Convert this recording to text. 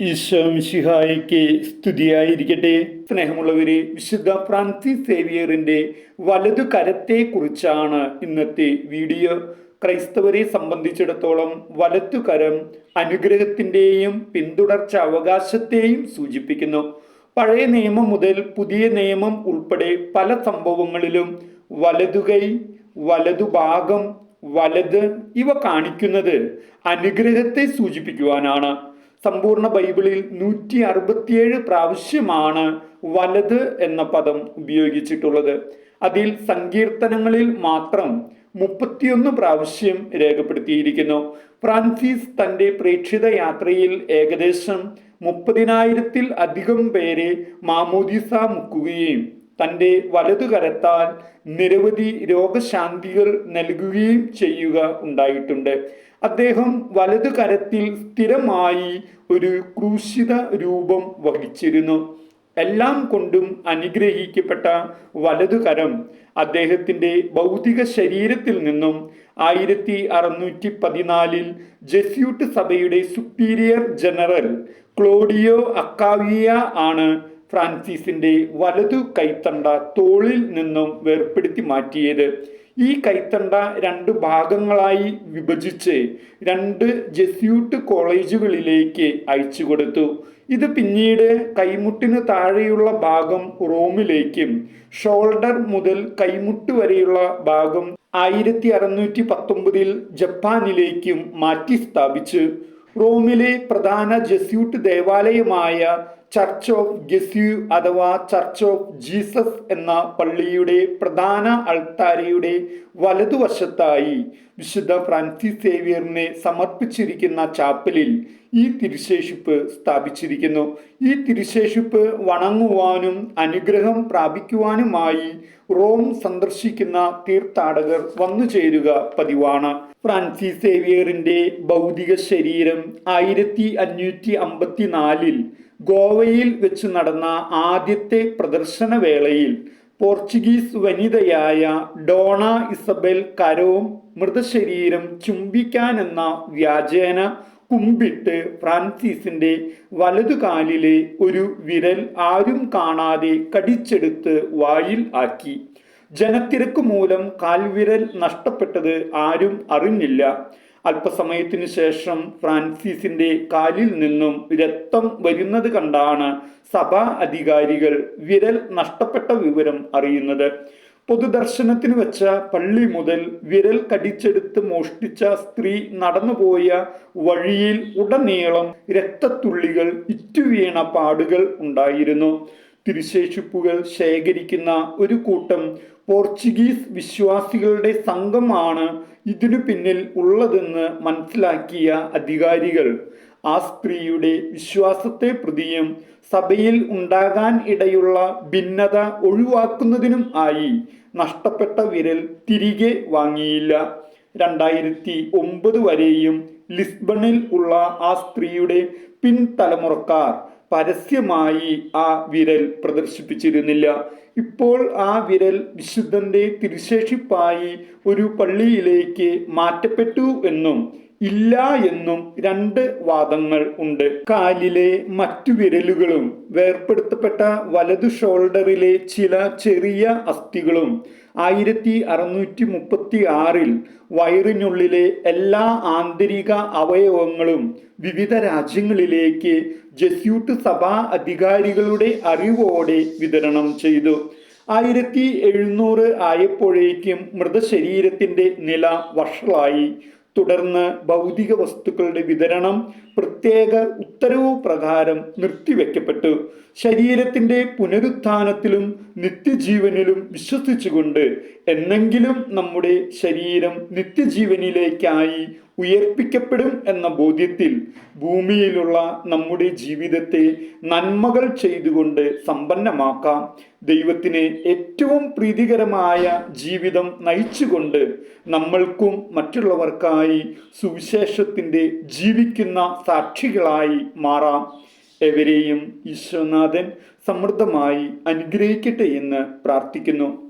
ഈശോമിഷിഹായിക്ക് സ്തുതിയായിരിക്കട്ടെ. സ്നേഹമുള്ളവരെ വിശുദ്ധ ഫ്രാൻസിസ് സേവിയറിന്റെ വലതു കരത്തെ കുറിച്ചാണ് ഇന്നത്തെ വീഡിയോ. ക്രൈസ്തവരെ സംബന്ധിച്ചിടത്തോളം വലത്തുകരം കരം അനുഗ്രഹത്തിന്റെയും പിന്തുടർച്ച അവകാശത്തെയും സൂചിപ്പിക്കുന്നു. പഴയ നിയമം മുതൽ പുതിയ നിയമം ഉൾപ്പെടെ പല സംഭവങ്ങളിലും വലതുകൈ വലതുഭാഗം വലത് ഇവ കാണിക്കുന്നത് അനുഗ്രഹത്തെ സൂചിപ്പിക്കുവാനാണ്. സമ്പൂർണ ബൈബിളിൽ നൂറ്റി അറുപത്തിയേഴ് പ്രാവശ്യമാണ് വലത് എന്ന പദം ഉപയോഗിച്ചിട്ടുള്ളത്. അതിൽ സങ്കീർത്തനങ്ങളിൽ മാത്രം മുപ്പത്തിയൊന്ന് പ്രാവശ്യം രേഖപ്പെടുത്തിയിരിക്കുന്നു. ഫ്രാൻസിസ് തന്റെ പ്രേക്ഷിത യാത്രയിൽ ഏകദേശം മുപ്പതിനായിരത്തിൽ അധികം പേരെ മാമോദിസ മുക്കുകയും തന്റെ വലതുകരത്താൽ നിരവധി രോഗശാന്തികൾ നൽകുകയും ചെയ്യുക ഉണ്ടായിട്ടുണ്ട്. അദ്ദേഹം വലതുകരത്തിൽ സ്ഥിരമായി ഒരു ക്രൂശിത രൂപം വഹിച്ചിരുന്നു. എല്ലാം കൊണ്ടും അനുഗ്രഹിക്കപ്പെട്ട വലതുകരം അദ്ദേഹത്തിന്റെ ഭൗതിക ശരീരത്തിൽ നിന്നും ആയിരത്തി അറുന്നൂറ്റി പതിനാലിൽ ജെസ്യൂട്ട് സഭയുടെ സുപ്പീരിയർ ജനറൽ ക്ലോഡിയോ അക്കാവിയ ആണ് ഫ്രാൻസിസിന്റെ വലതു കൈത്തണ്ട തോളിൽ നിന്നും വേർപ്പെടുത്തി മാറ്റിയത്. ഈ കൈത്തണ്ട രണ്ട് ഭാഗങ്ങളായി വിഭജിച്ച് രണ്ട് ജെസ്യൂട്ട് കോളേജുകളിലേക്ക് അയച്ചു കൊടുത്തു. ഇത് പിന്നീട് കൈമുട്ടിന് താഴെയുള്ള ഭാഗം റോമിലേക്കും ഷോൾഡർ മുതൽ കൈമുട്ട് വരെയുള്ള ഭാഗം ആയിരത്തി അറുന്നൂറ്റി പത്തൊമ്പതിൽ ജപ്പാനിലേക്കും മാറ്റി സ്ഥാപിച്ചു റോമിലെ പ്രധാന ജെസ്യൂട്ട് ദേവാലയമായ ചർച്ച് ഓഫ് ഗെസ്യു അഥവാ ചർച്ച് ഓഫ് ജീസസ് എന്ന പള്ളിയുടെ പ്രധാന അൾത്താരിയുടെ വലതുവശത്തായി വിശുദ്ധ ഫ്രാൻസിസ് സേവിയറിനെ സമർപ്പിച്ചിരിക്കുന്ന ചാപ്പലിൽ ഈ തിരുശേഷിപ്പ് സ്ഥാപിച്ചിരിക്കുന്നു. ഈ തിരുശേഷിപ്പ് വണങ്ങുവാനും അനുഗ്രഹം പ്രാപിക്കുവാനുമായി റോം സന്ദർശിക്കുന്ന തീർത്ഥാടകർ വന്നു ചേരുക പതിവാണ്. ഫ്രാൻസിസ് സേവിയറിന്റെ ഭൗതിക ശരീരം ആയിരത്തി അഞ്ഞൂറ്റി അമ്പത്തിനാലിൽ ഗോവയിൽ വെച്ച് നടന്ന ആദ്യത്തെ പ്രദർശന വേളയിൽ പോർച്ചുഗീസ് വനിതയായ ഡോണ ഇസബൽ കരോം മൃതശരീരം ചുംബിക്കാനെന്ന വ്യാജേന കുമ്പിട്ട് ഫ്രാൻസിസിന്റെ വലതുകാലിലെ ഒരു വിരൽ ആരും കാണാതെ കടിച്ചെടുത്ത് വായിൽ ആക്കി. ജനത്തിരക്ക് മൂലം കാൽവിരൽ നഷ്ടപ്പെട്ടത് ആരും അറിഞ്ഞില്ല. അല്പസമയത്തിനു ശേഷം ഫ്രാൻസിസിന്റെ കാലിൽ നിന്നും രക്തം വരുന്നത് കണ്ടാണ് സഭാ അധികാരികൾ വിരൽ നഷ്ടപ്പെട്ട വിവരം അറിയുന്നത്. പൊതുദർശനത്തിന് വെച്ച പള്ളി മുതൽ വിരൽ കടിച്ചെടുത്ത് മോഷ്ടിച്ച സ്ത്രീ നടന്നുപോയ വഴിയിൽ ഉടനീളം രക്തത്തുള്ളികൾ ഇറ്റുവീണ പാടുകൾ ഉണ്ടായിരുന്നു. തിരുശേഷിപ്പുകൾ ശേഖരിക്കുന്ന ഒരു കൂട്ടം പോർച്ചുഗീസ് വിശ്വാസികളുടെ സംഘമാണ് ഇതിനു പിന്നിൽ ഉള്ളതെന്ന് മനസ്സിലാക്കിയ അധികാരികൾ. ആ സ്ത്രീയുടെ വിശ്വാസത്തെ പ്രതിയും സഭയിൽ ഉണ്ടാകാൻ ഇടയുള്ള ഭിന്നത ഒഴിവാക്കുന്നതിനും ആയി നഷ്ടപ്പെട്ട വിരൽ തിരികെ വാങ്ങിയില്ല. രണ്ടായിരത്തി ഒമ്പത് വരെയും ലിസ്ബണിൽ ഉള്ള ആ സ്ത്രീയുടെ പിൻതലമുറക്കാർ പരസ്യമായി ആ വിരൽ പ്രദർശിപ്പിച്ചിരുന്നില്ല. ഇപ്പോൾ ആ വിരൽ വിശുദ്ധന്റെ തിരുശേഷിപ്പായി ഒരു പള്ളിയിലേക്ക് മാറ്റപ്പെട്ടു എന്നും ഇല്ല എന്നും രണ്ട് വാദങ്ങൾ ഉണ്ട്. കാലിലെ മറ്റു വിരലുകളും വേർപ്പെടുത്തപ്പെട്ട വലതു ഷോൾഡറിലെ ചില ചെറിയ അസ്ഥികളും ആയിരത്തി അറുന്നൂറ്റി മുപ്പത്തി ആറിൽ വയറിനുള്ളിലെ എല്ലാ ആന്തരിക അവയവങ്ങളും വിവിധ രാജ്യങ്ങളിലേക്ക് ജസ്യൂട്ട് സഭാ അധികാരികളുടെ അറിവോടെ വിതരണം ചെയ്തു. ആയിരത്തി എഴുന്നൂറ് ആയപ്പോഴേക്കും മൃതശരീരത്തിന്റെ നില വഷളായി. തുടർന്ന് ഭൗതിക വസ്തുക്കളുടെ വിതരണം പ്രത്യേക ഉത്തരവ് പ്രകാരം നിർത്തിവെക്കപ്പെട്ടു. ശരീരത്തിന്റെ പുനരുത്ഥാനത്തിലും നിത്യജീവനിലും വിശ്വസിച്ചുകൊണ്ട് എന്നെങ്കിലും നമ്മുടെ ശരീരം നിത്യജീവനിലേക്കായി ഉയർപ്പിക്കപ്പെടും എന്ന ബോധ്യത്തിൽ ഭൂമിയിലുള്ള നമ്മുടെ ജീവിതത്തെ നന്മകൾ ചെയ്തുകൊണ്ട് സമ്പന്നമാക്കാം. ദൈവത്തിന് ഏറ്റവും പ്രീതികരമായ ജീവിതം നയിച്ചുകൊണ്ട് നമ്മൾക്കും മറ്റുള്ളവർക്കായി സുവിശേഷത്തിന്റെ ജീവിക്കുന്ന സാക്ഷികളായി മാറാം. എവരെയും ഈശ്വനാഥൻ സമൃദ്ധമായി അനുഗ്രഹിക്കട്ടെ എന്ന് പ്രാർത്ഥിക്കുന്നു.